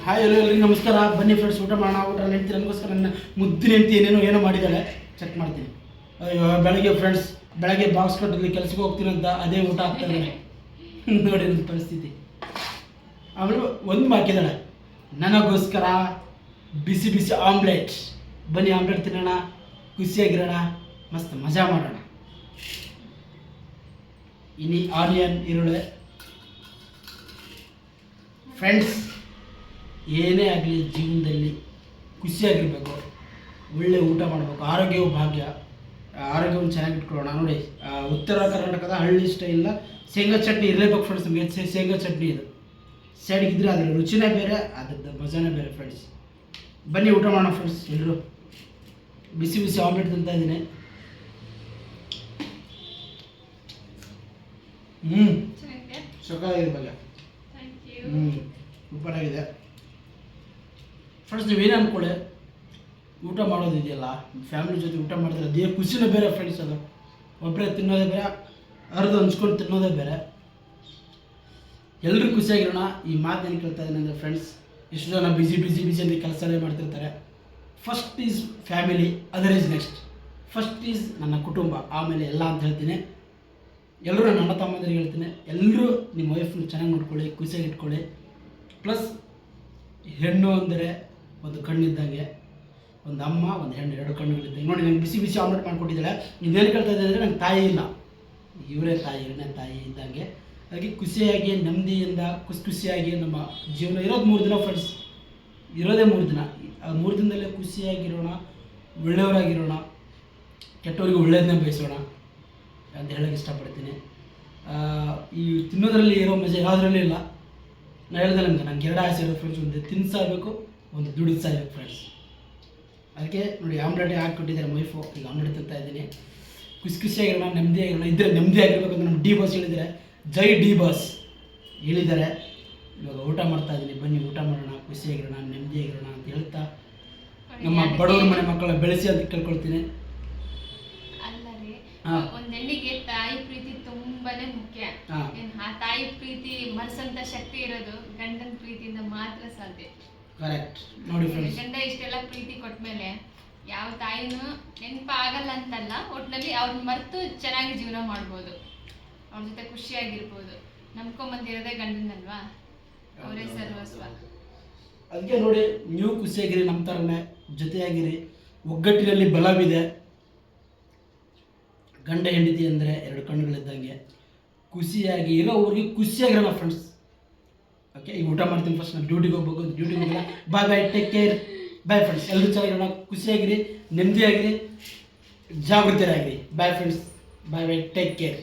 Hi ಎಲ್ಲೋ ಎಲ್ಲರಿಗೂ ನಮಸ್ಕಾರ. ಬನ್ನಿ ಫ್ರೆಂಡ್ಸ್ ಊಟ ಮಾಡೋಣ. ಊಟ ನೆಂಟಿ ನನಗೋಸ್ಕರ ನನ್ನ ಮುದ್ದಿನ ಹೆಂಡತಿ ಏನೇನೋ ಏನೋ ಮಾಡಿದ್ದಾಳೆ. ಚೆಕ್ ಮಾಡ್ತೀನಿ. ಅಯ್ಯೋ, ಬೆಳಗ್ಗೆ ಫ್ರೆಂಡ್ಸ್ ಬೆಳಗ್ಗೆ ಬಾಕ್ಸ್ ಕಟ್ಟಲ್ಲಿ ಕೆಲಸಕ್ಕೆ ಹೋಗ್ತೀನಿ ಅಂತ ಅದೇ ಊಟ ಆಗ್ತದೆ ನೋಡಿ ನನ್ನ ಪರಿಸ್ಥಿತಿ. ಅವಳು ಒಂದು ಹಾಕಿದ್ದಾಳೆ ನನಗೋಸ್ಕರ ಬಿಸಿ ಬಿಸಿ ಆಮ್ಲೆಟ್ ಬನ್ನಿ ಆಮ್ಲೆಟ್ ತಿನ್ನೋಣ, ಖುಷಿಯಾಗಿರೋಣ, ಮಸ್ತ್ ಮಜಾ ಮಾಡೋಣ. ಇನಿ ಆನಿಯನ್ ಈರುಳ್ಳಿ. ಫ್ರೆಂಡ್ಸ್ ಏನೇ ಆಗಲಿ ಜೀವನದಲ್ಲಿ ಖುಷಿಯಾಗಿರ್ಬೇಕು ಒಳ್ಳೆ ಊಟ ಮಾಡಬೇಕು ಆರೋಗ್ಯವು ಭಾಗ್ಯ ಆರೋಗ್ಯವನ್ನು ಚೆನ್ನಾಗಿ ಇಟ್ಕೊಳ್ಳೋಣ. ನೋಡಿ ಉತ್ತರ ಕರ್ನಾಟಕದ ಹಳ್ಳಿ ಸ್ಟೈಲ್ನ ಶೇಂಗಾ ಚಟ್ನಿ ಇರಲೇಬೇಕು ಫ್ರೆಂಡ್ಸ್ ನಮಗೆ. ಶೇಂಗಾ ಚಟ್ನಿ ಇದು. ಸೈಡ್ಗಿದ್ರೆ ಅದರ ರುಚಿನೇ ಬೇರೆ ಅದ್ರದ್ದು ಮಜಾನೇ ಬೇರೆ ಫ್ರೆಂಡ್ಸ್ ಬನ್ನಿ ಊಟ ಮಾಡೋಣ ಫ್ರೆಂಡ್ಸ್ ಎಲ್ಲರೂ ಬಿಸಿ ಬಿಸಿ ಆಮ್ಲೆಟ್ ತಿಂತ ಇದ್ದೀನಿ. ಹ್ಞೂ ಸೊಕ್ಕಾಗಿದೆ ಬಗ್ಗೆ ಹ್ಞೂ ಯು ಸೂಪರ್ ಆಗಿದೆ ಫ್ರೆಂಡ್ಸ್ ನೀವೇನು ಅಂದ್ಕೊಳ್ಳಿ ಊಟ ಮಾಡೋದಿದೆಯಲ್ಲ ಫ್ಯಾಮಿಲಿ ಜೊತೆ ಊಟ ಮಾಡಿದ್ರೆ ಅದೇ ಖುಷಿನೇ ಬೇರೆ ಫ್ರೆಂಡ್ಸ್ ಅದು. ಒಬ್ಬರೇ ತಿನ್ನೋದೇ ಬೇರೆ, ಅರ್ಧ ಹಂಚ್ಕೊಂಡು ತಿನ್ನೋದೇ ಬೇರೆ. ಎಲ್ಲರೂ ಖುಷಿಯಾಗಿರೋಣ, ಈ ಮಾತು ಏನು ಕೇಳ್ತಾ ಇದ್ದೀನಿ ಅಂದರೆ ಫ್ರೆಂಡ್ಸ್ ಎಷ್ಟು ಜನ ಬಿಸಿ ಬಿಸಿ ಅಂತ ಕೆಲಸನೇ ಮಾಡ್ತಿರ್ತಾರೆ. First is family other is next first is ನನ್ನ ಕುಟುಂಬ, ಆಮೇಲೆ ಎಲ್ಲ ಅಂತ ಹೇಳ್ತೀನಿ. ಎಲ್ಲರೂ ನನ್ನ ಅಣ್ಣ ತಮ್ಮಂದಿರಿಗೆ ಹೇಳ್ತೀನಿ. ಎಲ್ಲರೂ ನಿಮ್ಮ ವೈಫ್ನ ಚೆನ್ನಾಗಿ ನೋಡ್ಕೊಳ್ಳಿ, ಖುಷಿಯಾಗಿ ಇಟ್ಕೊಳ್ಳಿ. ಪ್ಲಸ್ ಹೆಣ್ಣು ಅಂದರೆ ಒಂದು ಕಣ್ಣಿದ್ದಂಗೆ, ಒಂದು ಅಮ್ಮ, ಒಂದು ಹೆಣ್ಣು, ಎರಡು ಕಣ್ಣುಗಳಿದ್ದೆ ನೋಡಿ, ನಂಗೆ ಬಿಸಿ ಬಿಸಿ ಆಮ್ಲೆಟ್ ಮಾಡಿಕೊಟ್ಟಿದ್ದಾಳೆ. ನೀವೇನು ಕೇಳ್ತಾ ಇದ್ದರೆ ನಂಗೆ ತಾಯಿ ಇಲ್ಲ. ಇವರೇ ತಾಯಿ ಎರಡನೇ ತಾಯಿ ಇದ್ದಂಗೆ. ಹಾಗೆ ಖುಷಿಯಾಗಿ, ನೆಮ್ಮದಿಯಿಂದ ಖುಷಿ ಖುಷಿಯಾಗಿ ನಮ್ಮ ಜೀವನ ಇರೋದು ಮೂರು ದಿನ ಫ್ರೆಂಡ್ಸ್ ಇರೋದೇ ಮೂರು ದಿನ. ಆ ಮೂರು ದಿನದಲ್ಲೇ ಖುಷಿಯಾಗಿರೋಣ, ಒಳ್ಳೆಯವರಾಗಿರೋಣ, ಕೆಟ್ಟವರಿಗೆ ಒಳ್ಳೆಯದನ್ನೇ ಬಯಸೋಣ ಅಂತ ಹೇಳೋಕೆ ಇಷ್ಟಪಡ್ತೀನಿ. ಈ ತಿನ್ನೋದ್ರಲ್ಲಿ ಇರೋ ಮಜಾ ಯಾವುದರಲ್ಲಿ ಇಲ್ಲ. ನಾನು ಹೇಳ್ದೆ ನನಗೆ ನಂಗೆ ಎರಡು ಆಸೆ ಇರೋ ಫ್ರೆಂಡ್ಸ್ ಒಂದು. ತಿನ್ ಸಾಯ್ಬೇಕು ಒಂದು ದುಡಿದು ಸಾಯ್ಬೇಕು ಫ್ರೆಂಡ್ಸ್ ಅದಕ್ಕೆ ನೋಡಿ ಆಮ್ಲೆಟ್ ಹಾಕ್ಕೊಟ್ಟಿದ್ದಾರೆ ವೈಫು ಈಗ ಆಮ್ಲೆಟ್ ತಿಂತಾ ಇದ್ದೀನಿ. ಖುಷಿ ಖುಷಿಯಾಗಿರೋಣ ನೆಮ್ಮದಿಯಾಗಿರೋಣ ಇದ್ದರೆ ನೆಮ್ಮದಿಯಾಗಿರ್ಬೇಕು ಅಂತ ನಮ್ಮ ಡಿ ಬಾಸ್ ಹೇಳಿದ್ದಾರೆ. ಜೈ ಡಿ ಬಾಸ್ ಹೇಳಿದ್ದಾರೆ. ಇವಾಗ ಊಟ ಮಾಡ್ತಾ ಇದ್ದೀನಿ. ಬನ್ನಿ ಊಟ ಮಾಡೋಣ. ಖುಷಿಯಾಗಿರೋಣ ನೆಮ್ಮದಿಯಾಗಿರೋಣ ಅಂತ ಹೇಳ್ತಾ ನಮ್ಮ ಬಡವರ ಮನೆ ಮಕ್ಕಳ ಬೆಳೆಸಿ ಅಂತ ಕೇಳ್ಕೊಳ್ತೀನಿ. ಒಂದ್ ಹೆಣ್ಣಿಗೆ ತಾಯಿ ಪ್ರೀತಿ ತುಂಬಾನೇ ಮುಖ್ಯ. ಆ ತಾಯಿ ಪ್ರೀತಿ ಮರ್ಸಂತ ಶಕ್ತಿ ಇರೋದು ಗಂಡನ ಪ್ರೀತಿಯಿಂದ ಮಾತ್ರ ಸಾಧ್ಯ. ಕರೆಕ್ಟ್ ನೋಡಿ ಫ್ರೆಂಡ್ಸ್ ಗಂಡ ಇಷ್ಟೆಲ್ಲ ಪ್ರೀತಿ ಕೊಟ್ಮೇಲೆ ಯಾವ ತಾಯಿನೂ ನೆನಪಾಗಲ್ಲ ಅಂತಲ್ಲ ಒಟ್ನಲ್ಲಿ ಅವ್ರನ್ನ ಮರೆತು ಚೆನ್ನಾಗಿ ಜೀವನ ಮಾಡ್ಬೋದು. ಅವ್ರ ಜೊತೆ ಖುಷಿಯಾಗಿರ್ಬೋದು. ನಂಬ್ಕೊಂಬಂದಿರೋದೇ ಗಂಡನಲ್ವಾ? ಅವರೇ ಸರ್ವಸ್ವ. ಅದಕ್ಕೆ ನೋಡಿ ನೀವು ಖುಷಿಯಾಗಿರಿ ನಮ್ಮ ಥರನೇ ಜೊತೆಯಾಗಿರಿ. ಒಗ್ಗಟ್ಟಿನಲ್ಲಿ ಬಲವಿದೆ. ಗಂಡ ಹೆಂಡತಿ ಅಂದರೆ ಎರಡು ಕಣ್ಣುಗಳಿದ್ದಂಗೆ ಖುಷಿಯಾಗಿ ಇರೋವ್ರಿಗೆ ಖುಷಿಯಾಗಿರಲ್ಲ ಫ್ರೆಂಡ್ಸ್ ಓಕೆ ಈಗ ಊಟ ಮಾಡ್ತೀನಿ ಫಸ್ಟ್ ನಾನು ಡ್ಯೂಟಿಗೆ ಹೋಗ್ಬೇಕು ಡ್ಯೂಟಿಗೆ ಹೋಗಿಲ್ಲ bye bye take care bye friends ಎಲ್ಲರೂ ಚೆನ್ನಾಗಿರೋಣ ಖುಷಿಯಾಗಿರಿ, ನೆಮ್ಮದಿಯಾಗಿರಿ, ಜಾಗೃತರಾಗಿರಿ. Bye friends bye bye take care